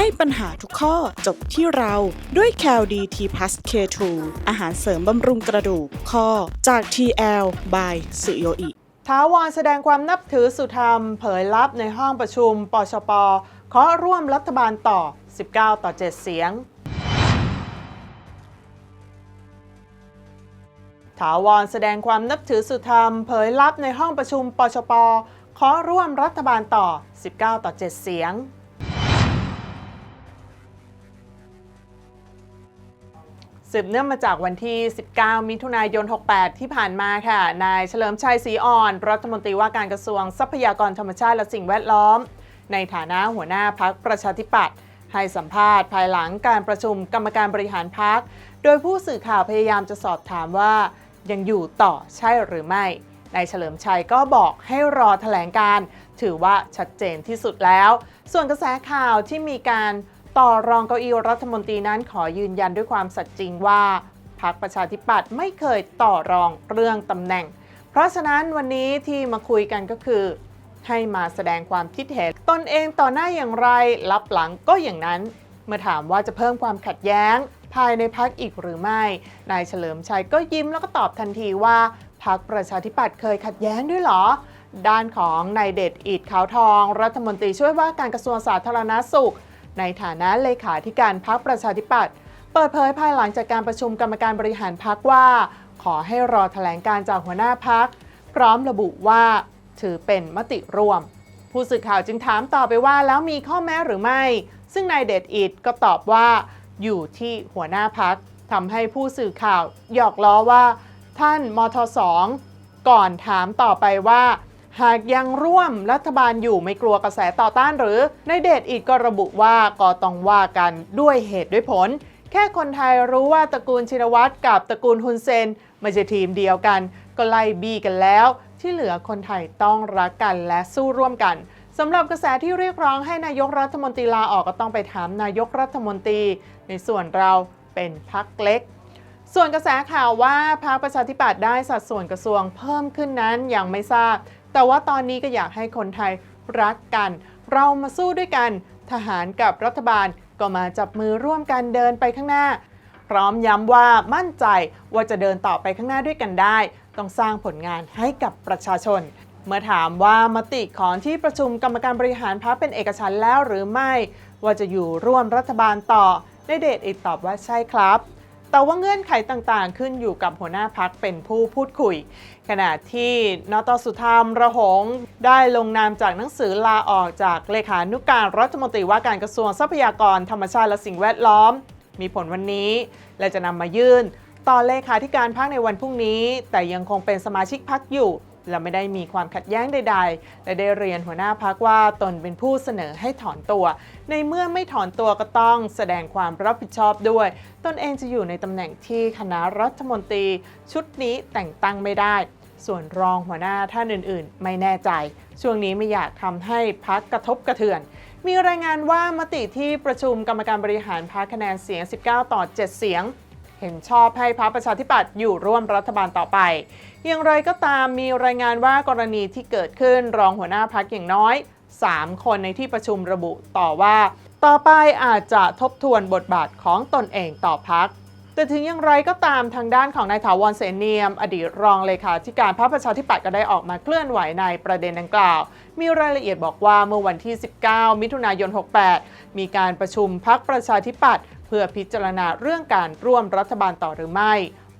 ให้ปัญหาทุกข้อจบที่เราด้วย c a l d t p l u s K2 อาหารเสริมบำรุงกระดูกข้อจาก TL by สุโยอิท้าวรแสดงความนับถือสุธรรม เผยลับในห้องประชุม ปชปเคาะร่วมรัฐบาลต่อ 19 ต่อ 7 เสียงถาวรแสดงความนับถือสุธรรม เผยลับในห้องประชุม ปชปเคาะร่วมรัฐบาลต่อ 19 ต่อ 7 เสียง สืบเนื่องมาจากวันที่ 19 มิถุนายน 68 ที่ผ่านมาค่ะ นายเฉลิมชัยศรีอ่อน รัฐมนตรีว่าการกระทรวงทรัพยากรธรรมชาติและสิ่งแวดล้อม ในฐานะหัวหน้าพักประชาธิปัตย์ให้สัมภาษณ์ภายหลังการประชุมกรรมการบริหารพัก โดยผู้สื่อข่าวพยายามจะสอบถามว่า ยังอยู่ต่อใช่หรือไม่ นายเฉลิมชัยก็บอกให้รอแถลงการ ถือว่าชัดเจนที่สุดแล้ว ส่วนกระแสข่าวที่มีการ ต่อรองเก้าอี้รัฐมนตรีนั้นขอยืนยันด้วยความสัตย์จริงว่าพรรคประชาธิปัตย์ไม่เคยต่อรองเรื่องตำแหน่ง เพราะฉะนั้นวันนี้ที่มาคุยกันก็คือ ให้มาแสดงความคิดเห็น ตนเองต่อหน้าอย่างไรรับหลังก็อย่างนั้น เมื่อถามว่าจะเพิ่มความขัดแย้ง ภายในพักอีกหรือไม่ นายเฉลิมชัยก็ยิ้มแล้วก็ตอบทันทีว่าพักประชาธิปัตย์เคยขัดแย้งด้วยหรอ ด้านของนายเดชอิดขาวทอง รัฐมนตรีช่วยว่าการกระทรวงสาธารณสุข ในฐานะเลขาธิการพักประชาธิปัตย์เปิดเผยภายหลังจากการประชุมกรรมการบริหารพักว่า ขอให้รอแถลงการจากหัวหน้าพักพร้อมระบุว่าถือเป็นมติร่วม ผู้สื่อข่าวจึงถามต่อไปว่าแล้วมีข้อแม้หรือไม่ ซึ่งนายเดชอิดก็ตอบว่าอยู่ที่หัวหน้าพักทำให้ผู้สื่อข่าวหยอกล้อว่า ท่านมทสองก่อนถามต่อไปว่า หากยังร่วมรัฐบาลอยู่ไม่กลัวกระแสต่อต้านหรือ ในเดชอีกก็ระบุว่าก็ต้องว่ากันด้วยเหตุด้วยผล แค่คนไทยรู้ว่าตระกูลชินวัตรกับตระกูลฮุนเซนไม่ใช่ทีมเดียวกัน ก็ไล่บีกันแล้ว ที่เหลือคนไทยต้องรักกันและสู้ร่วมกันสำหรับกระแสที่เรียกร้องให้นายกรัฐมนตรีลาออกก็ต้องไปถามนายกรัฐมนตรี ในส่วนเราเป็นพักเล็ก ส่วนกระแสข่าวว่าพรรคประชาธิปัตย์ได้สัดส่วนกระทรวงเพิ่มขึ้นนั้นยังไม่ทราบ แต่ว่าตอนนี้ก็อยากให้คนไทยรักกัน เรามาสู้ด้วยกัน ทหารกับรัฐบาลก็มาจับมือร่วมกันเดินไปข้างหน้า พร้อมย้ำว่ามั่นใจว่าจะเดินต่อไปข้างหน้าด้วยกันได้ ต้องสร้างผลงานให้กับประชาชน เมื่อถามว่ามติของที่ประชุมกรรมการบริหารพรรคเป็นเอกฉันท์แล้วหรือไม่ ว่าจะอยู่ร่วมรัฐบาลต่อในเดชอิดตอบว่าใช่ครับ แต่ว่าเงื่อนไขต่างๆ ขึ้นอยู่กับหัวหน้าพักเป็นผู้พูดคุย ขณะที่นตสุธรรมระหงได้ลงนามจากหนังสือลาออกจากเลขานุการรัฐมนตรีว่าการกระทรวงทรัพยากรธรรมชาติและสิ่งแวดล้อม มีผลวันนี้ และจะนำมายื่นต่อเลขาธิการพักในวันพรุ่งนี้ แต่ยังคงเป็นสมาชิกพักอยู่ และไม่ได้มีความขัดแย้งใด ๆ และได้เรียนหัวหน้าพักว่าตนเป็นผู้เสนอให้ถอนตัว ในเมื่อไม่ถอนตัวก็ต้องแสดงความรับผิดชอบด้วย ตนเองจะอยู่ในตำแหน่งที่คณะรัฐมนตรี ชุดนี้แต่งตั้งไม่ได้ ส่วนรองหัวหน้าท่านอื่น ๆ ไม่แน่ใจ ช่วงนี้ไม่อยากทำให้พักกระทบกระเทือนมีรายงานว่ามติที่ประชุมกรรมการบริหารพักคะแนนเสียง 19 ต่อ 7 เสียง เห็นชอบให้พรรคประชาธิปัตย์อยู่ร่วมรัฐบาลต่อไป อย่างไรก็ตามมีรายงานว่ากรณีที่เกิดขึ้นรองหัวหน้าพักอย่างน้อย 3 คนในที่ประชุมระบุต่อว่า ต่อไปอาจจะทบทวนบทบาทของตนเองต่อพัก แต่ถึงอย่างไรก็ตามทางด้านของนายถาวรเสนเนียม อดีตรองเลขาธิการพรรคประชาธิปัตย์ก็ได้ออกมาเคลื่อนไหวในประเด็นดังกล่าว มีรายละเอียดบอกว่าเมื่อวันที่ 19 มิถุนายน 68 มีการประชุมพรรคประชาธิปัตย์เพื่อพิจารณาเรื่องการร่วมรัฐบาลต่อหรือไม่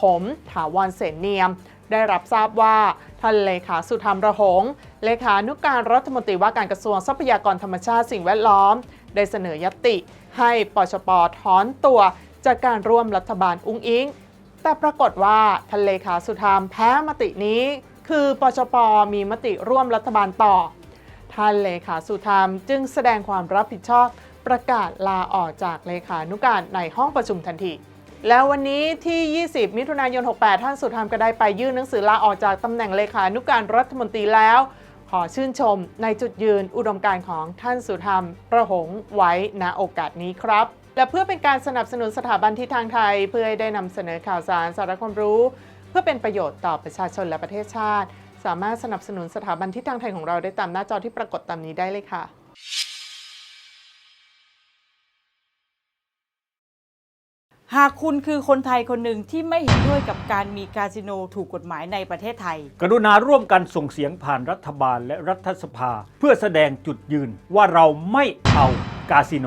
ผมถาวรเสนเนียม ได้รับทราบว่าท่านเลขาสุธรรมระหง เลขานุการรัฐมนตรีว่าการกระทรวงทรัพยากรธรรมชาติสิ่งแวดล้อม ได้เสนอยติ ให้ปชปถอนตัว จากการร่วมรัฐบาลอุ้งอิง แต่ปรากฏว่าท่านเลขาสุธรรมแพ้มตินี้ คือปชปมีมติร่วมรัฐบาลต่อ ท่านเลขาสุธรรมจึงแสดงความรับผิดชอบประกาศลาออกจากเลขานุการในห้องประชุมทันทีแล้ววันนี้ที่ 20 มิถุนายน 68 ท่านสุธรรมก็ได้ไปยื่นหนังสือลาออกจากตำแหน่งเลขานุการรัฐมนตรีแล้ว ขอชื่นชมในจุดยืนอุดมการของท่านสุธรรมประหงไว้ณโอกาสนี้ครับ และเพื่อเป็นการสนับสนุนสถาบันที่ทางไทย เพื่อให้ได้นำเสนอข่าวสารสาระความรู้ เพื่อเป็นประโยชน์ต่อประชาชนและประเทศชาติ สามารถสนับสนุนสถาบันที่ทางไทยของเราได้ตามหน้าจอที่ปรากฏตามนี้ได้เลยค่ะหากคุณคือคนไทยคนหนึ่งที่ไม่เห็นด้วยกับการมีคาสิโนถูกกฎหมายในประเทศไทย กรุณาร่วมกันส่งเสียงผ่านรัฐบาลและรัฐสภา เพื่อแสดงจุดยืนว่าเราไม่เอากาสิโน